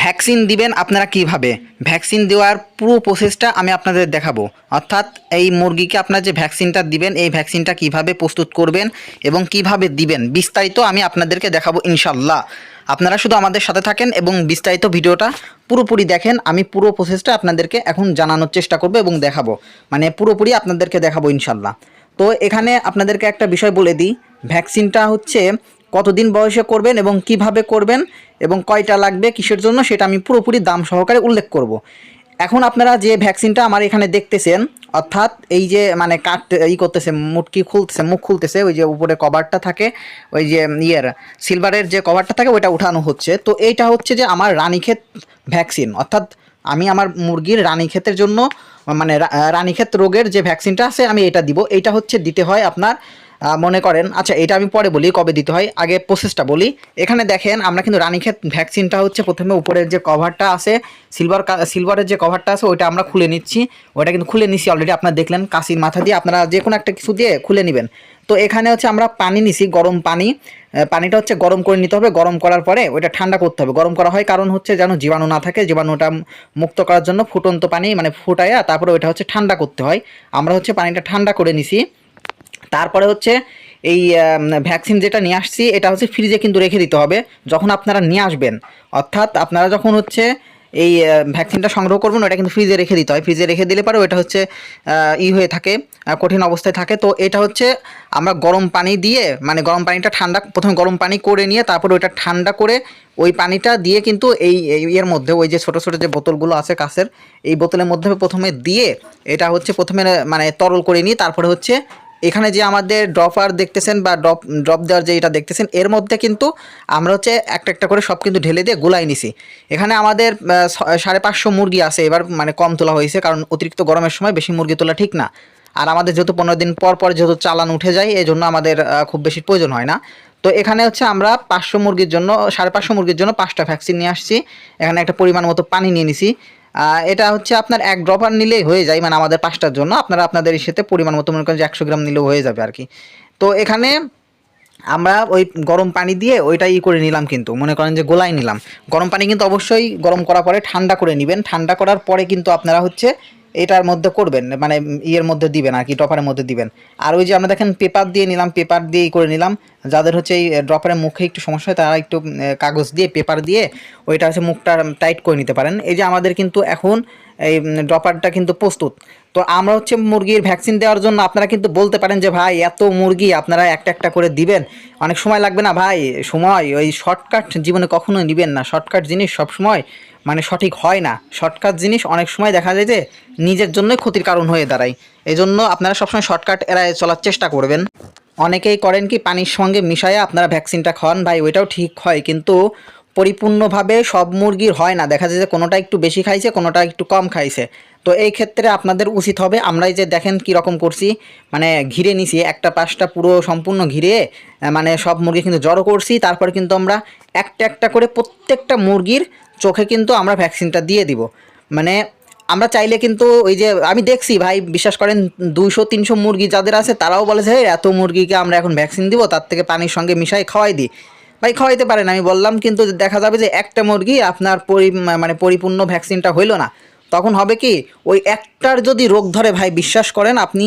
Vaccine দিবেন আপনারা কীভাবে? ভ্যাকসিন দেওয়ার পুরো প্রসেসটা আমি আপনাদের দেখাবো। অর্থাৎ এই মুরগিকে আপনারা যে ভ্যাকসিনটা দিবেন, এই ভ্যাকসিনটা কীভাবে প্রস্তুত করবেন এবং কীভাবে দিবেন, বিস্তারিত আমি আপনাদেরকে দেখাবো ইনশাল্লাহ আপনারা শুধু আমাদের সাথে থাকেন এবং বিস্তারিত ভিডিওটা পুরোপুরি দেখেন, আমি পুরো প্রসেসটা আপনাদেরকে এখন জানানোর চেষ্টা করব এবং দেখাবো। মানে পুরোপুরি আপনাদেরকে দেখাবো ইনশাল্লাহ তো এখানে আপনাদেরকে একটা বিষয় বলে দিই, ভ্যাকসিনটা হচ্ছে কতদিন বয়সে করবেন এবং কীভাবে করবেন এবং কয়টা লাগবে কিসের জন্য সেটা আমি পুরোপুরি দাম সহকারে উল্লেখ করব। এখন আপনারা যে ভ্যাকসিনটা আমার এখানে দেখতেছেন, অর্থাৎ এই যে মানে কাট ই করতেছে, মুটকি খুলতেছে, মুখ খুলতেছে, ওই যে উপরে কভারটা থাকে, ওই যে ইয়ের সিলভারের যে কভারটা থাকে ওইটা উঠানো হচ্ছে। তো এইটা হচ্ছে যে আমার রানীক্ষেত ভ্যাকসিন। অর্থাৎ আমি আমার মুরগির রানীক্ষেতের জন্য মানে রানীক্ষেত রোগের যে ভ্যাকসিনটা আছে আমি এটা দিব। এইটা হচ্ছে দিতে হয় আপনার মনে করেন। আচ্ছা এটা আমি পরে বলি, কবে দিতে হয়? আগে প্রসেসটা বলি। এখানে দেখেন, আমরা কিন্তু রানীক্ষেত ভ্যাকসিনটা হচ্ছে প্রথমে উপরের যে কভারটা আছে সিলভার সিলভারের যে কভারটা আছে, ওইটা আমরা খুলে নিচ্ছি। ওইটা কিন্তু খুলে নিচ্ছি অলরেডি আপনারা দেখলেন, কাশির মাথা দিয়ে আপনারা যে কোনো একটা কিছু দিয়ে খুলে নেবেন। তো এখানে হচ্ছে আমরা পানি নিছি, গরম পানি। পানিটা হচ্ছে গরম করে নিতে হবে। গরম করার পরে ওইটা ঠান্ডা করতে হবে। গরম করা হয় কারণ হচ্ছে যেন জীবাণু না থাকে, জীবাণুটা মুক্ত করার জন্য ফুটন্ত পানি মানে ফুটাইয়া তারপরে ওইটা হচ্ছে ঠান্ডা করতে হয়। আমরা হচ্ছে পানিটা ঠান্ডা করে নিছি। তারপরে হচ্ছে এই ভ্যাকসিন যেটা নিয়ে আসছি, এটা হচ্ছে ফ্রিজে কিন্তু রেখে দিতে হবে। যখন আপনারা নিয়ে আসবেন, অর্থাৎ আপনারা যখন হচ্ছে এই ভ্যাকসিনটা সংগ্রহ করবেন, ওটা কিন্তু ফ্রিজে রেখে দিতে হয়। ফ্রিজে রেখে দিলে পরে ওটা হচ্ছে ই হয়ে থাকে কঠিন অবস্থায় থাকে। তো এটা হচ্ছে আমরা গরম পানি দিয়ে মানে গরম পানিটা ঠান্ডা, প্রথমে গরম পানি করে নিয়ে, তারপরে ওইটা ঠান্ডা করে ওই পানিটা দিয়ে কিন্তু এই, এই- এর মধ্যে, ওই যে ছোটো ছোটো যে বোতলগুলো আছে কাছের এই বোতলের মধ্যে প্রথমে দিয়ে, এটা হচ্ছে প্রথমে মানে তরল করে নিয়ে, তারপরে হচ্ছে এখানে যে আমাদের ড্রপার দেখতেছেন বা ড্রপ ড্রপ দেওয়ার যে এটা দেখতেছেন, এর মধ্যে কিন্তু আমরা হচ্ছে একটা একটা করে সব কিন্তু ঢেলে দিয়ে গোলাই নিছি। এখানে আমাদের সাড়ে পাঁচশো মুরগি আছে, এবার মানে কম তোলা হয়েছে, কারণ অতিরিক্ত গরমের সময় বেশি মুরগি তোলা ঠিক না। আর আমাদের যেহেতু পনেরো দিন পর পর যেহেতু চালান উঠে যায় এই জন্য আমাদের খুব বেশি প্রয়োজন হয় না। তো এখানে হচ্ছে আমরা পাঁচশো মুরগির জন্য, সাড়ে পাঁচশো মুরগির জন্য পাঁচটা ভ্যাকসিন নিয়ে আসছি। এখানে একটা পরিমাণ মতো পানি নিয়ে নিছি। এটা হচ্ছে আপনার এক ড্রপার নিলেই হয়ে যায় মানে আমাদের পাঁচটার জন্য। আপনারা আপনাদের সাথে পরিমাণ মতো মনে করেন যে একশো গ্রাম নিলেও হয়ে যাবে আর কি তো এখানে আমরা ওই গরম পানি দিয়ে ওইটা ই করে নিলাম কিন্তু, মনে করেন যে গোলাই নিলাম। গরম পানি কিন্তু অবশ্যই গরম করার পরে ঠান্ডা করে নেবেন। ঠান্ডা করার পরে কিন্তু আপনারা হচ্ছে এটার মধ্যে করবেন মানে ইয়ের মধ্যে দিবেন আর কি ড্রপারের মধ্যে দিবেন। আর ওই যে আমরা দেখেন পেপার দিয়ে নিলাম পেপার দিয়েই করে নিলাম। যাদের হচ্ছে এই ড্রপারের মুখে একটু সমস্যা হয়, তারা একটু কাগজ দিয়ে পেপার দিয়ে ওইটা হচ্ছে মুখটা টাইট করে নিতে পারেন। এই যে আমাদের কিন্তু এখন এই ড্রপারটা কিন্তু প্রস্তুত। তো আমরা হচ্ছে মুরগির ভ্যাকসিন দেওয়ার জন্য আপনারা কিন্তু বলতে পারেন যে, ভাই, এত মুরগি আপনারা একটা একটা করে দিবেন। অনেক সময় লাগবে না, ভাই, সময়। ওই শর্টকাট জীবনে কখনোই নেবেন না। শর্টকাট জিনিস সব সময় মানে সঠিক হয় না। শর্টকাট জিনিস অনেক সময় দেখা যায় যে, নিজের জন্যই ক্ষতির কারণ হয়ে দাঁড়ায়। এই জন্য আপনারা সবসময় শর্টকাট এড়ায় চলার চেষ্টা করবেন। অনেকেই করেন কি, পানির সঙ্গে মিশাইয়া আপনারা ভ্যাকসিনটা খান ভাই, ওইটাও ঠিক হয়। কিন্তু পরিপূর্ণভাবে সব মুরগির হয় না। দেখা যায় যে, কোনোটা একটু বেশি খাইছে, কোনোটা একটু কম খাইছে। তো এই ক্ষেত্রে আপনাদের উচিত হবে আমরা এই যে দেখেন কি রকম করছি মানে ঘিরে নিছি, একটা পাশটা পুরো সম্পূর্ণ ঘিরে মানে সব মুরগি কিন্তু জড়ো করছি, তারপর কিন্তু আমরা একটা একটা করে প্রত্যেকটা মুরগির চোখে কিন্তু আমরা ভ্যাকসিনটা দিয়ে দিব। মানে আমরা চাইলে কিন্তু ওই যে আমি দেখছি, ভাই বিশ্বাস করেন দুইশো, তিনশো মুরগি যাদের আছে, তারাও বলে যে এত মুরগিকে আমরা এখন ভ্যাকসিন দিব, তার থেকে পানির সঙ্গে মিশাই খাওয়াই দিই। ভাই খাওয়াইতে পারেন, আমি বললাম কিন্তু দেখা যাবে যে একটা মুরগি আপনার পরি মানে পরিপূর্ণ ভ্যাকসিনটা হইল না। তখন হবে কি, ওই একটার যদি রোগ ধরে, ভাই, বিশ্বাস করেন আপনি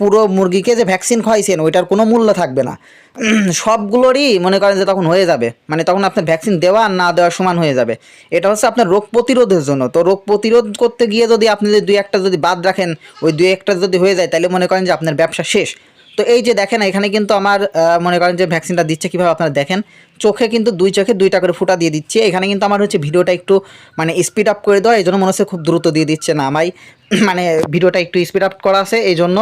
পুরো মুরগিকে যে ভ্যাকসিন খাওয়াইছেন, ওইটার কোনো মূল্য থাকবে না। সবগুলোরই মনে করেন যে তখন হয়ে যাবে। মানে তখন আপনার ভ্যাকসিন দেওয়া আর না দেওয়া সমান হয়ে যাবে। এটা হচ্ছে আপনার রোগ প্রতিরোধের জন্য। তো রোগ প্রতিরোধ করতে গিয়ে যদি আপনি যদি দুই একটা যদি বাদ রাখেন, ওই দুই একটা যদি হয়ে যায়, তাহলে মনে করেন যে আপনার ব্যবসা শেষ। তো এই যে দেখেন, এখানে কিন্তু আমার মনে করেন যে ভ্যাকসিনটা দিচ্ছে, কীভাবে আপনারা দেখেন? চোখে কিন্তু দুই চোখে দুইটা করে ফুটা দিয়ে দিচ্ছে। এখানে কিন্তু আমার হচ্ছে ভিডিওটা একটু মানে স্পিড আপ করে দেওয়া এই জন্য মনে হচ্ছে খুব দ্রুত দিয়ে দিচ্ছে না। আমায় মানে ভিডিওটা একটু স্পিড আপ করা আছে এই জন্য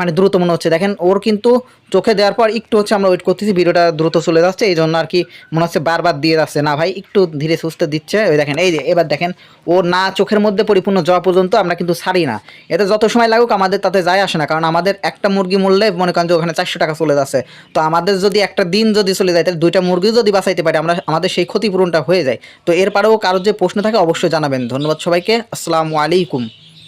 মানে দ্রুত মনে হচ্ছে। দেখেন, ওর কিন্তু চোখে দেওয়ার পর একটু হচ্ছে আমরা ওয়েট করতেছি, ভিডিওটা দ্রুত চলে যাচ্ছে এই জন্য আর কি মনে হচ্ছে বারবার দিয়ে যাচ্ছে। না ভাই, একটু ধীরে সুস্থে দিচ্ছে। ওই দেখেন, এই যে, এবার দেখেন ও না চোখের মধ্যে পরিপূর্ণ যাওয়া পর্যন্ত আমরা কিন্তু ছাড়ি না। এতে যত সময় লাগুক, আমাদের তাতে যায় আসে না, কারণ আমাদের একটা মুরগি মূল্যে মনে করেন যে ওখানে চারশো টাকা চলে যাচ্ছে। তো আমাদের যদি একটা দিন যদি চলে যায়, তাহলে দুইটা মুরগি যদি বাঁচাইতে পারি, আমরা, আমাদের সেই ক্ষতিপূরণটা হয়ে যায়। তো এরপরেও কারোর যে প্রশ্ন থাকে, অবশ্যই জানাবেন। ধন্যবাদ সবাইকে। আসসালামু আলাইকুম।